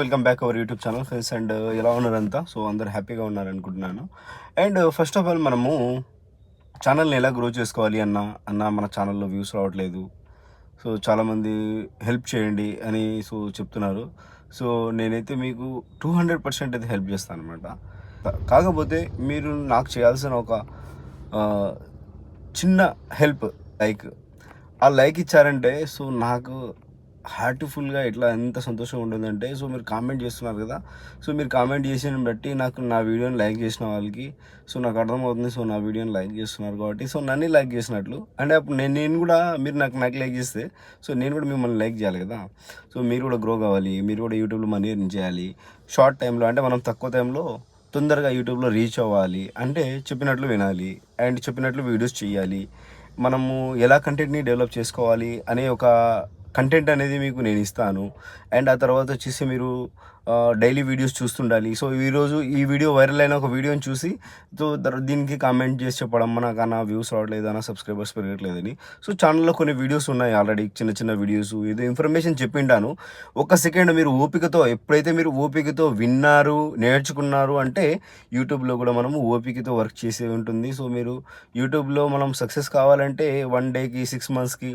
Welcome back our YouTube channel friends and ఎలా ఉన్నారంతా? So అందరు హ్యాపీగా ఉన్నారు అనుకుంటున్నాను and first uh, of all మనము ఛానల్ని ఎలా గ్రో చేసుకోవాలి అన్న అన్న మన ఛానల్లో వ్యూస్ రావట్లేదు. సో చాలామంది హెల్ప్ చేయండి అని సో చెప్తున్నారు. సో నేనైతే మీకు టూ హండ్రెడ్ పర్సెంట్ అయితే హెల్ప్ చేస్తాను అనమాట కాకపోతే మీరు నాకు చేయాల్సిన ఒక చిన్న హెల్ప్ లైక్ ఆ లైక్ ఇచ్చారంటే సో నాకు హార్ట్ఫుల్గా ఇట్లా ఎంత సంతోషంగా ఉంటుందంటే సో మీరు కామెంట్ చేస్తున్నారు కదా సో మీరు కామెంట్ చేసిన బట్టి నాకు నా వీడియోని లైక్ చేసిన వాళ్ళకి సో నాకు అర్థమవుతుంది సో నా వీడియోని లైక్ చేస్తున్నారు కాబట్టి సో నన్ను లైక్ చేసినట్లు. అంటే అప్పుడు నేను నేను కూడా మీరు నాకు నాకు లైక్ చేస్తే సో నేను కూడా మిమ్మల్ని లైక్ చేయాలి కదా. సో మీరు కూడా గ్రో కావాలి మీరు కూడా యూట్యూబ్లో మనీ ఎర్న్ చేయాలి. షార్ట్ టైంలో అంటే మనం తక్కువ టైంలో తొందరగా యూట్యూబ్లో రీచ్ అవ్వాలి అంటే చెప్పినట్లు వినాలి అండ్ చెప్పినట్లు వీడియోస్ చేయాలి మనము ఎలా కంటెంట్ని డెవలప్ చేసుకోవాలి అనే ఒక కంటెంట్ అనేది మీకు నేను ఇస్తాను. అండ్ ఆ తర్వాత వచ్చేసి మీరు డైలీ వీడియోస్ చూస్తుండాలి. సో ఈరోజు ఈ వీడియో వైరల్ అయిన ఒక వీడియోని చూసి సో దీనికి కామెంట్ చేసి చెప్పడం నాకు అన్న వ్యూస్ రావట్లేదు అన్న సబ్స్క్రైబర్స్ పెరగట్లేదని. సో ఛానల్లో కొన్ని వీడియోస్ ఉన్నాయి ఆల్రెడీ చిన్న చిన్న వీడియోస్ ఏదో ఇన్ఫర్మేషన్ చెప్పిండాను. ఒక సెకండ్ మీరు ఓపికతో ఎప్పుడైతే మీరు ఓపికతో విన్నారు నేర్చుకున్నారు అంటే యూట్యూబ్లో కూడా మనము ఓపికతో వర్క్ చేసే ఉంటుంది. సో మీరు యూట్యూబ్లో మనం సక్సెస్ కావాలంటే వన్ డేకి సిక్స్ మంత్స్కి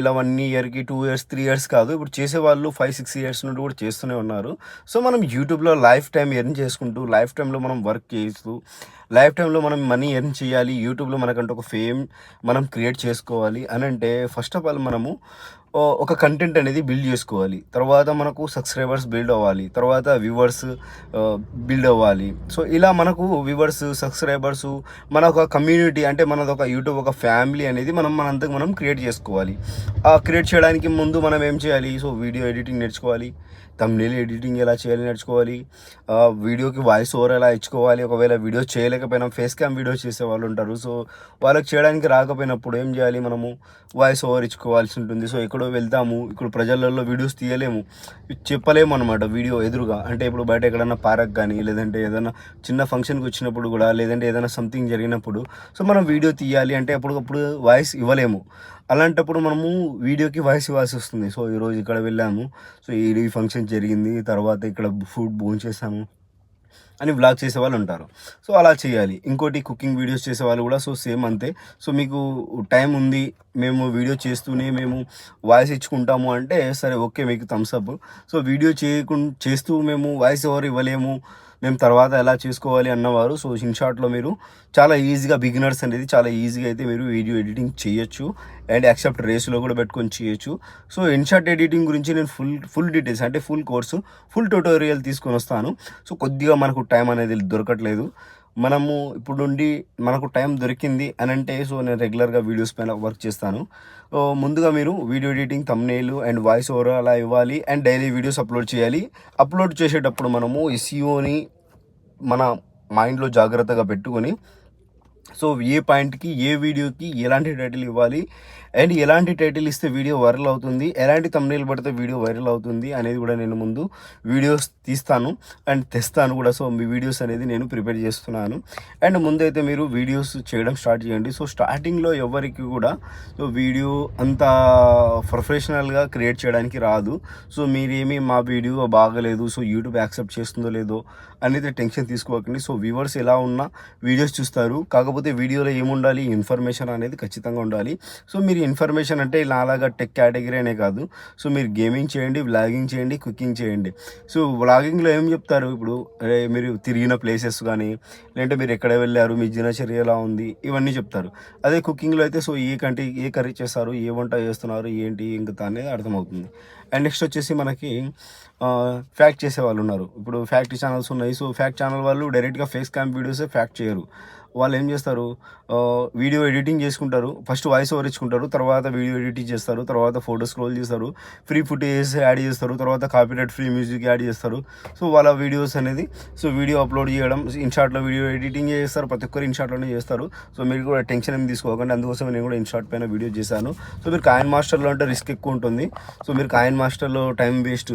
ఇలా వన్ ఇయర్కి టూ ఇయర్స్ త్రీ ఇయర్స్ కాదు. ఇప్పుడు చేసేవాళ్ళు ఫైవ్ సిక్స్ ఇయర్స్ నుండి కూడా చేస్తూనే ఉన్నారు. సో మనం యూట్యూబ్లో లైఫ్ టైం ఎర్న్ చేసుకుంటూ లైఫ్ టైంలో మనం వర్క్ చేస్తూ లైఫ్ టైంలో మనం మనీ ఎర్న్ చేయాలి యూట్యూబ్లో మనకంటే ఒక ఫేమ్ మనం క్రియేట్ చేసుకోవాలి అని అంటే ఫస్ట్ ఆఫ్ ఆల్ మనము ఒక కంటెంట్ అనేది బిల్డ్ చేసుకోవాలి. తర్వాత మనకు సబ్స్క్రైబర్స్ బిల్డ్ అవ్వాలి. తర్వాత వ్యూవర్స్ బిల్డ్ అవ్వాలి. సో ఇలా మనకు వ్యూవర్స్ సబ్స్క్రైబర్స్ మన ఒక కమ్యూనిటీ అంటే మనది ఒక యూట్యూబ్ ఒక ఫ్యామిలీ అనేది మనం మనంతకు మనం క్రియేట్ చేసుకోవాలి. ఆ క్రియేట్ చేయడానికి ముందు మనం ఏం చేయాలి? సో వీడియో ఎడిటింగ్ నేర్చుకోవాలి. తమ్నేల్ ఎడిటింగ్ ఎలా చేయాలి నేర్చుకోవాలి? వీడియోకి వాయిస్ ఓవర్ ఎలా ఇచ్చుకోవాలి? ఒకవేళ వీడియో చేయలేకపోయినా ఫేస్ క్యామ్ వీడియోస్ చేసే వాళ్ళు ఉంటారు. సో వాళ్ళకి చేయడానికి రాకపోయినప్పుడు ఏం చేయాలి మనము? వాయిస్ ఓవర్ ఇచ్చుకోవాల్సి ఉంటుంది. సో ఎక్కడో వెళ్తాము. ఇప్పుడు ప్రజలలో వీడియోస్ తీయలేము. చెప్పలేము అనమాట వీడియో ఎదురుగా. అంటే ఇప్పుడు బయట ఎక్కడన్నా పార్క్ కానీ లేదంటే ఏదైనా చిన్న ఫంక్షన్కి వచ్చినప్పుడు కూడా లేదంటే ఏదైనా సంథింగ్ జరిగినప్పుడు సో మనం వీడియో తీయాలి అంటే అప్పటికప్పుడు వాయిస్ ఇవ్వలేము. అలాంటప్పుడు మనము వీడియోకి వాయిస్ ఇవ్వాల్సి వస్తుంది. సో ఈరోజు ఇక్కడ వెళ్ళాము. సో ఈ ఫంక్షన్ జరిగింది. తర్వాత ఇక్కడ ఫుడ్ భోజనం చేసాము అని వ్లాగ్ చేసే వాళ్ళు ఉంటారు. సో అలా చేయాలి. ఇంకోటి కుకింగ్ వీడియోస్ చేసే వాళ్ళు కూడా సో సేమ్ అంతే. సో మీకు టైం ఉంది మేము వీడియో చేస్తూనే మేము వాయిస్ ఇచ్చుకుంటాము అంటే సరే ఓకే మీకు థమ్స్ అప్ సో వీడియో చేయకుండా చేస్తూ మేము వాయిస్ ఎవరు ఇవ్వలేము. మేము తర్వాత ఎలా చేసుకోవాలి అన్నవారు. సో ఇన్ షార్ట్లో మీరు చాలా ఈజీగా బిగినర్స్ అనేది చాలా ఈజీగా అయితే మీరు వీడియో ఎడిటింగ్ చేయొచ్చు. అండ్ యాక్సెప్ట్ రేస్లో కూడా పెట్టుకొని చేయొచ్చు. సో ఇన్షార్ట్ ఎడిటింగ్ గురించి నేను ఫుల్ ఫుల్ డీటెయిల్స్ అంటే ఫుల్ కోర్సు ఫుల్ ట్యూటోరియల్ తీసుకొని వస్తాను. సో కొద్దిగా మనకు టైం అనేది దొరకట్లేదు. మనము ఇప్పుడు నుండి మనకు టైం దొరికింది అని అంటే సో నేను రెగ్యులర్గా వీడియోస్ పైన వర్క్ చేస్తాను. సో ముందుగా మీరు video editing thumbnail and voice over అలా ఇవ్వాలి అండ్ డైలీ వీడియోస్ అప్లోడ్ చేయాలి. అప్లోడ్ చేసేటప్పుడు మనము ఎస్ఈఓని మన మైండ్లో జాగ్రత్తగా పెట్టుకొని సో ఏ పాయింట్కి ఏ వీడియోకి ఎలాంటి టైటిల్ ఇవ్వాలి అండ్ ఎలాంటి టైటిల్ ఇస్తే వీడియో వైరల్ అవుతుంది ఎలాంటి తమ్నేల్ పడితే వీడియో వైరల్ అవుతుంది అనేది కూడా నేను ముందు వీడియోస్ తీస్తాను అండ్ తెస్తాను కూడా. సో మీ వీడియోస్ అనేది నేను ప్రిపేర్ చేస్తున్నాను. అండ్ ముందైతే మీరు వీడియోస్ చేయడం స్టార్ట్ చేయండి. సో స్టార్టింగ్లో ఎవరికి కూడా సో వీడియో అంత ప్రొఫెషనల్గా క్రియేట్ చేయడానికి రాదు. సో మీరేమి మా వీడియో బాగలేదు సో యూట్యూబ్ యాక్సెప్ట్ చేస్తుందో లేదో అనేది టెన్షన్ తీసుకోకండి. సో వ్యూవర్స్ ఎలా ఉన్నా వీడియోస్ చూస్తారు. కాకపోతే వీడియోలో ఏముండాలి? ఇన్ఫర్మేషన్ అనేది ఖచ్చితంగా ఉండాలి. సో మీరు ఇన్ఫర్మేషన్ అంటే నాలాగా టెక్ కేటగిరీ అనే కాదు. సో మీరు గేమింగ్ చేయండి వ్లాగింగ్ చేయండి కుకింగ్ చేయండి. సో వ్లాగింగ్లో ఏం చెప్తారు? ఇప్పుడు మీరు తిరిగిన ప్లేసెస్ కానీ లేదంటే మీరు ఎక్కడ వెళ్ళారు మీ దినచర్య ఎలా ఉంది ఇవన్నీ చెప్తారు. అదే కుకింగ్లో అయితే సో ఏ కంటి ఏ కర్రీ చేస్తారు ఏ వంట చేస్తున్నారు ఏంటి ఇంకా అనేది అర్థమవుతుంది. అండ్ నెక్స్ట్ వచ్చేసి మనకి ఫ్యాక్ట్ చేసే వాళ్ళు ఉన్నారు. ఇప్పుడు ఫ్యాక్ట్ ఛానల్స్ ఉన్నాయి. సో ఫ్యాక్ట్ ఛానల్ వాళ్ళు డైరెక్ట్గా ఫేస్ క్యాంప్ వీడియోసే ఫ్యాక్ట్ చేయరు. వాళ్ళు ఏం చేస్తారు? వీడియో ఎడిటింగ్ చేసుకుంటారు. ఫస్ట్ వాయిస్ ఓవర్ ఇచ్చుకుంటారు. తర్వాత వీడియో ఎడిటింగ్ చేస్తారు. తర్వాత ఫోటో స్క్రోల్ చేస్తారు. ఫ్రీ ఫుటేజ్ యాడ్ చేస్తారు. తర్వాత కాపీరైట్ ఫ్రీ మ్యూజిక్ యాడ్ చేస్తారు. సో వాళ్ళ వీడియోస్ అనేది సో వీడియో అప్లోడ్ చేయడం ఇన్షార్ట్లో వీడియో ఎడిటింగ్ చేస్తారు. ప్రతి ఒక్కరు ఇన్షార్ట్లోనే చేస్తారు. సో మీరు కూడా టెన్షన్ ఏం తీసుకోకండి. అందుకోసం నేను కూడా ఇన్షార్ట్ పైన వీడియో చేశాను. సో మీరు కాయన్ మాస్టర్లో అంటే రిస్క్ ఎక్కువ ఉంటుంది. సో మీరు కాయన్ మాస్టర్లో టైం వేస్ట్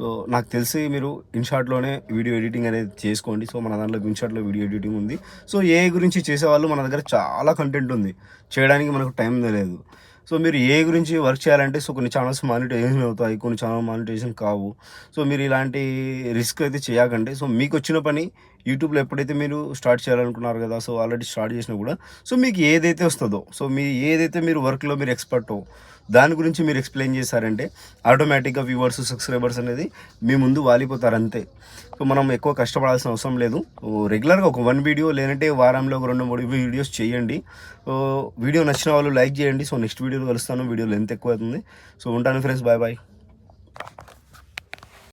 సో నాకు తెలిసి మీరు ఇన్షార్ట్లోనే వీడియో ఎడిటింగ్ అనేది చేసుకోండి. సో మన దాంట్లో ఇన్షార్ట్లో వీడియో ఎడిటింగ్ ఉంది. సో ఏ గురించి చేసేవాళ్ళు మన దగ్గర చాలా కంటెంట్ ఉంది. చేయడానికి మనకు టైం లేదు. సో మీరు ఏ గురించి వర్క్ చేయాలంటే సో కొన్ని ఛానల్స్ మానిటైజేషన్ అవుతాయి కొన్ని ఛానల్ మానిటైజేషన్ కావు. సో మీరు ఇలాంటి రిస్క్ అయితే చేయకండి. సో మీకు వచ్చిన పని యూట్యూబ్లో ఎప్పుడైతే మీరు స్టార్ట్ చేయాలనుకున్నారు కదా సో ఆల్రెడీ స్టార్ట్ చేసినా కూడా సో మీకు ఏదైతే వస్తుందో సో మీ ఏదైతే మీరు వర్క్లో మీరు ఎక్స్పర్టో దాని గురించి మీరు ఎక్స్ప్లెయిన్ చేశారంటే ఆటోమేటిక్గా వ్యూవర్స్ సబ్స్క్రైబర్స్ అనేది మీ ముందు వాలిపోతారు అంతే. సో మనం ఎక్కువ కష్టపడాల్సిన అవసరం లేదు. రెగ్యులర్గా ఒక వన్ వీడియో లేదంటే వారంలో ఒక రెండు మూడు వీడియోస్ చేయండి. సో వీడియో నచ్చిన వాళ్ళు లైక్ చేయండి. సో నెక్స్ట్ వీడియోలో కలుస్తాను. వీడియో లెంత్ ఎక్కువ అవుతుంది. సో ఉంటాను ఫ్రెండ్స్ బాయ్ బాయ్